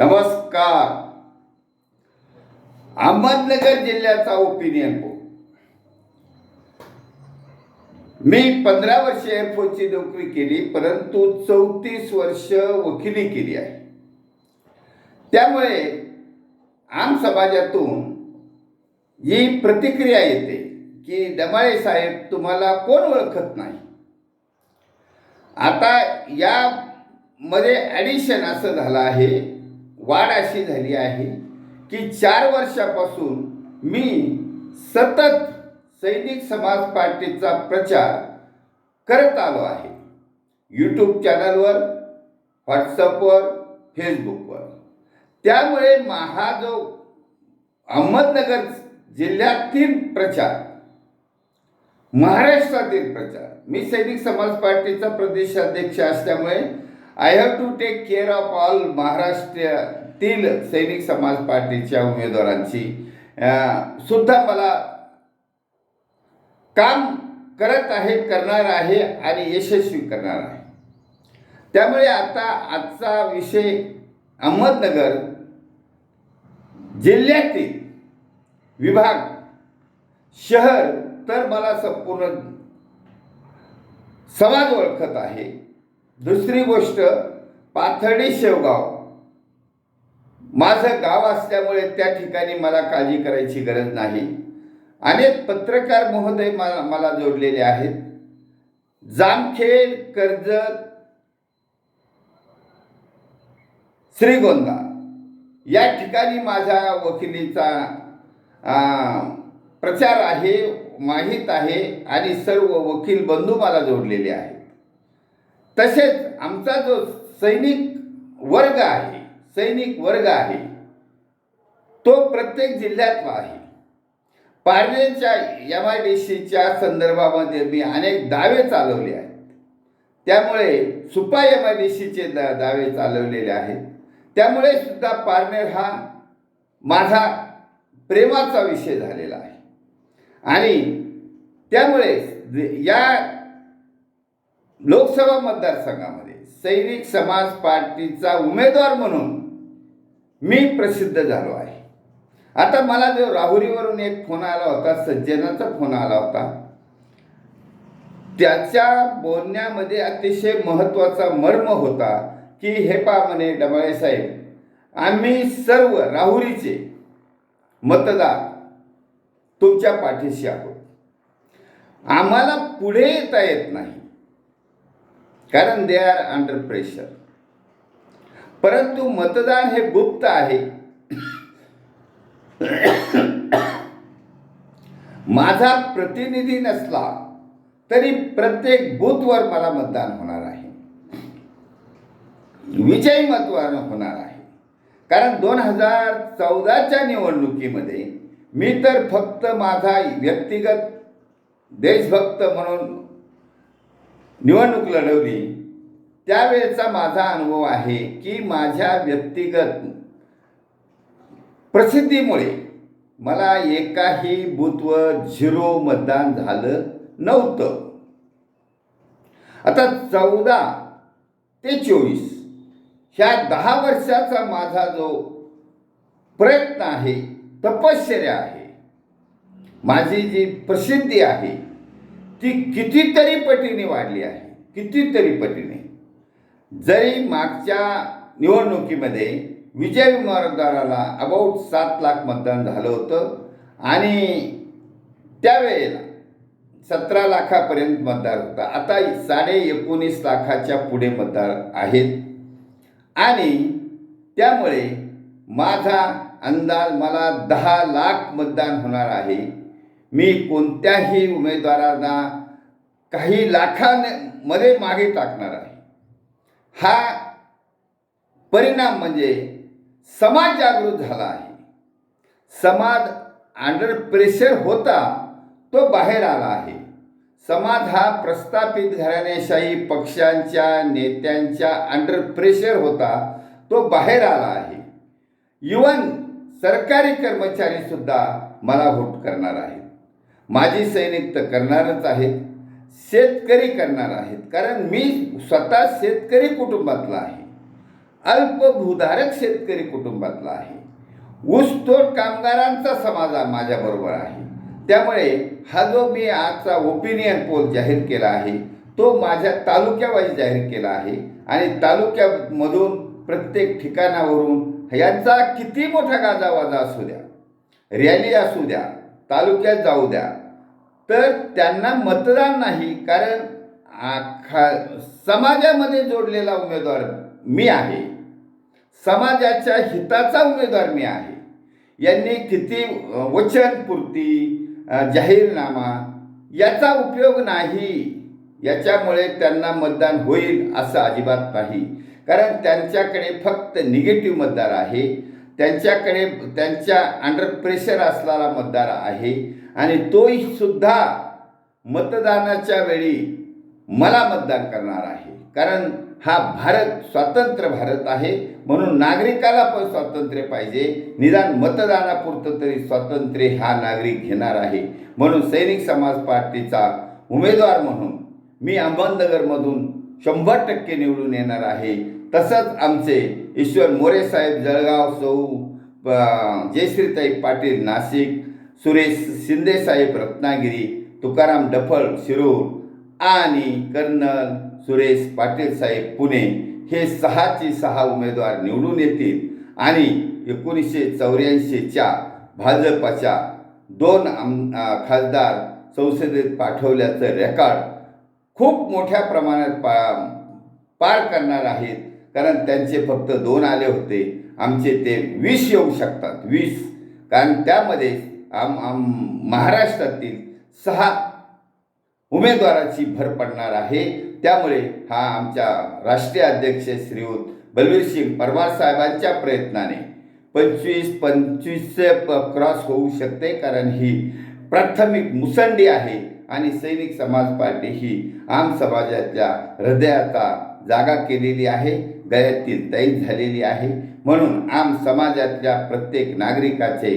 नमस्कार. अहमदनगर जिल्ह्याचा opinion poll मी पंधरा वर्ष एअरफोर्सची नोकरी केली परंतु चौतीस वर्ष वकिली केली आहे. त्यामुळे आम समाजातून ही प्रतिक्रिया येते की डमाळे साहेब तुम्हाला कोण ओळखत नाही? आता यामध्ये ॲडिशन असं झालं आहे. वाढ अशी झाली आहे की चार वर्षापासून मी सतत सैनिक समाज पार्टीचा प्रचार करत आलो आहे. यूट्यूब चॅनलवर व्हॉट्सअपवर फेसबुकवर त्यामुळे महा जो अहमदनगर जिल्ह्यातील प्रचार महाराष्ट्रातील प्रचार मी सैनिक समाज पार्टीचा प्रदेशाध्यक्ष असल्यामुळे I have to take care of all तील सैनिक समाज पार्टीच्या उमेदवारांची सुद्धा मला काम करत आहे करणार आहे आणि यशस्वी करणार आहे. त्यामुळे आता आजचा विषय अहमदनगर जिल्ह्यातील विभाग शहर तर मला संपूर्ण समाज ओळखत आहे. दुसरी गोष्ट पाथर्डी शेवगाव. माझं गाव असल्यामुळे त्या ठिकाणी मला काळजी करायची गरज नाही. अनेक पत्रकार महोदय मला मला जोडलेले आहेत. जामखेड कर्जत श्रीगोंदा. या ठिकाणी माझ्या वकिलीचा प्रचार आहे माहीत आहे आणि सर्व वकील बंधू मला जोडलेले आहेत. तसेच आमचा जो सैनिक वर्ग आहे सैनिक वर्ग आहे. तो प्रत्येक जिल्ह्यात आहे. पारनेरच्या एम आय डी सीच्या संदर्भामध्ये मी अनेक दावे चालवले आहेत. त्यामुळे सुपा एम आय डी सीचे दा दावे चालवलेले आहेत. त्यामुळे सुद्धा पारनेर हा माझा प्रेमाचा विषय झालेला आहे. आणि त्यामुळे या लोकसभा मतदारसंघामध्ये सैनिक समाज पार्टीचा उमेदवार म्हणून मी प्रसिद्ध झालो आहे. आता मला जो राहुरीवरून एक फोन आला होता सज्जनाचा फोन आला होता त्याच्या बोलण्यामध्ये अतिशय महत्त्वाचा मर्म होता की हे पा म्हणे डबाळे साहेब आम्ही सर्व राहुरीचे मतदार तुमच्या पाठीशी आहोत. आम्हाला पुढे येता येत नाही. कारण दे आर अंडर प्रेशर परंतु मतदान हे गुप्त आहे. माझा प्रतिनिधी नसला तरी प्रत्येक बूथवर मला मतदान होणार आहे. विजयी मतदान होणार आहे. कारण दोन हजार चौदाच्या निवडणुकीमध्ये मी तर फक्त माझा व्यक्तिगत देशभक्त म्हणून निवडणूक लढवली. त्यावेळेचा माझा अनुभव आहे की माझ्या व्यक्तिगत प्रसिद्धीमुळे मला एकाही बूथवर झिरो मतदान झालं नव्हतं. आता चौदा ते चोवीस ह्या दहा वर्षाचा माझा जो प्रयत्न आहे तपश्चर्या आहे माझी जी प्रसिद्धी आहे ती कितीतरी पटीने वाढली आहे. कितीतरी पटीने. जरी मागच्या निवडणुकीमध्ये विजय मतदाराला अबाउट सात लाख मतदान झालं होतं आणि त्यावेळेला सतरा लाखापर्यंत मतदार होता. आता साडे एकोणीस लाखाच्या पुढे मतदार आहेत. आणि त्यामुळे माझा अंदाज मला दहा लाख मतदान होणार आहे. मी कोणत्याही उमेदवारांना काही लाखांमध्ये मागे टाकणार आहे. हा परिणाम म्हणजे समाज जागृत झाला आहे. समाज अंडर प्रेशर होता तो बाहेर आला आहे. समाज हा प्रस्थापित घराणेशाही पक्षांच्या नेत्यांच्या अंडर प्रेशर होता तो बाहेर आला आहे. इवन सरकारी कर्मचारी सुद्धा मला व्होट करणार आहेत. माझी सैनिक तर करणारच आहेत शेतकरी करणार आहेत. कारण मी स्वतः शेतकरी कुटुंबातला आहे. अल्पभूधारक शेतकरी कुटुंबातला आहे. ऊसतोड कामगारांचा समाज माझ्याबरोबर आहे. त्यामुळे हा जो मी आजचा ओपिनियन पोल जाहीर केला आहे तो माझ्या तालुक्यावाईज जाहीर केला आहे. आणि तालुक्यामधून प्रत्येक ठिकाणावरून यांचा किती मोठा गाजावाजा असू द्या रॅली असू द्या तालुक्यात जाऊ द्या तर त्यांना मतदान नाही कारण खा समाजामध्ये जोडलेला उमेदवार मी आहे. समाजाच्या हिताचा उमेदवार मी आहे. यांनी किती वचनपूर्ती जाहीरनामा याचा उपयोग नाही. याच्यामुळे त्यांना मतदान होईल असं अजिबात नाही. कारण त्यांच्याकडे फक्त निगेटिव्ह मतदार आहे. त्यांच्याकडे त्यांच्या अंडर प्रेशर असणारा मतदार आहे. आणि तोही सुद्धा मतदानाच्या वेळी मला मतदान करणार आहे. कारण हा भारत स्वातंत्र्य भारत आहे. म्हणून नागरिकाला पण स्वातंत्र्य पाहिजे. निदान मतदानापुरतं तरी स्वातंत्र्य हा नागरिक घेणार आहे. म्हणून सैनिक समाज पार्टीचा उमेदवार म्हणून मी अहमदनगरमधून शंभर टक्के निवडून येणार आहे. तसंच आमचे ईश्वर मोरे साहेब जळगाव सौ जयश्रीताई पाटील नाशिक सुरेश शिंदेसाहेब रत्नागिरी तुकाराम डफळ शिरूर आणि कर्नल सुरेश पाटील साहेब पुणे हे सहाची सहा उमेदवार निवडून येतील. आणि एकोणीसशे चौऱ्याऐंशीच्या भाजपच्या दोन आम खासदार संसदेत पाठवल्याचं रेकॉर्ड खूप मोठ्या प्रमाणात पा पार करणार आहेत. कारण त्यांचे फक्त दोन आले होते. आमचे ते वीस येऊ शकतात वीस. कारण त्यामध्ये आम आम महाराष्ट्रातील सहा उमेदवाराची भर पडणार आहे. त्यामुळे हा आमच्या राष्ट्रीय अध्यक्ष श्रीयुत बलवीरसिंग परमार साहेबांच्या प्रयत्नाने पंचवीस पंचवीसचे प क्रॉस होऊ शकते कारण ही प्राथमिक मुसंडी आहे आणि सैनिक समाज पार्टी ही आम समाजाच्या हृदयाचा जागा केलेली आहे गळ्यातील तैल झालेली आहे. म्हणून आम समाजातल्या प्रत्येक नागरिकाचे